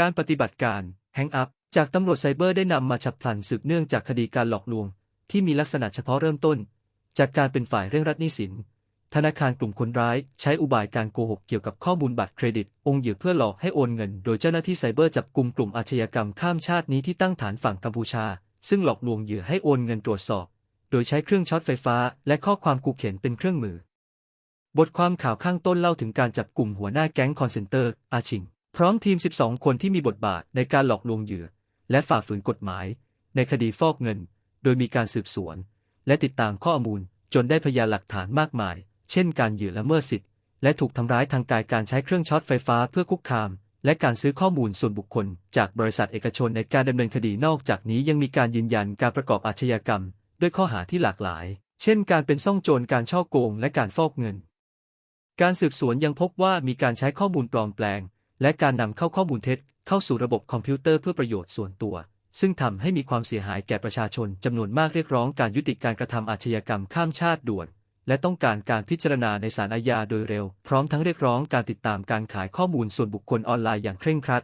การปฏิบัติการแฮงอัพจากตำรวจไซเบอร์ได้นำมาฉับพลันสืบเนื่องจากคดีการหลอกลวง ที่มีลักษณะเฉพาะเริ่มต้น จากการเป็นฝ่ายเร่งรัดหนี้สิน ธนาคารกลุ่มคนร้ายใช้อุบายการโกหกเกี่ยวกับข้อมูลบัตรเครดิต องค์เหยื่อเพื่อหลอกให้โอนเงิน โดยเจ้าหน้าที่ไซเบอร์จับกลุ่มกลุ่มอาชญากรรมข้ามชาตินี้ที่ตั้งฐานฝั่งกัมพูชา ซึ่งหลอกลวงเหยื่อให้โอนเงินตรวจสอบ โดยใช้เครื่องช็อตไฟฟ้า และข้อความขู่เข็นเป็นเครื่องมือ บทความข่าวข้างต้นเล่าถึงการจับกลุ่มหัวหน้าแก๊งคอนเซนเตอร์อาชิง พร้อมทีม 12 คนที่มีบทบาทในการหลอกลวงเหยื่อ และฝ่าฝืนกฎหมาย ในคดีฟอกเงิน โดยมีการสืบสวน และติดตามข้อมูลจนได้พยานหลักฐานมากมาย เช่นการเหยื่อละเมิดสิทธิ์ และถูกทำร้ายทางกายการใช้เครื่องช็อตไฟฟ้าเพื่อคุกคาม และการซื้อข้อมูลส่วนบุคคล จากบริษัทเอกชนในการดำเนินคดีนอกจากนี้ยังมีการยืนยันการประกอบอาชญากรรม ด้วยข้อหาที่หลากหลาย เช่น การเป็นซ่องโจรการช่อโกง และการฟอกเงิน การสืบสวนยังพบว่ามีการใช้ข้อมูลปลอมแปลง และการนำเข้าข้อมูลเท็จเข้าสู่ระบบคอมพิวเตอร์เพื่อประโยชน์ส่วนตัว ซึ่งทำให้มีความเสียหายแก่ประชาชนจำนวนมากเรียกร้องการยุติการกระทำอาชญากรรมข้ามชาติด่วน และต้องการการพิจารณาในศาลอาญาโดยเร็ว พร้อมทั้งเรียกร้องการติดตามการขายข้อมูลส่วนบุคคลออนไลน์อย่างเคร่งครัด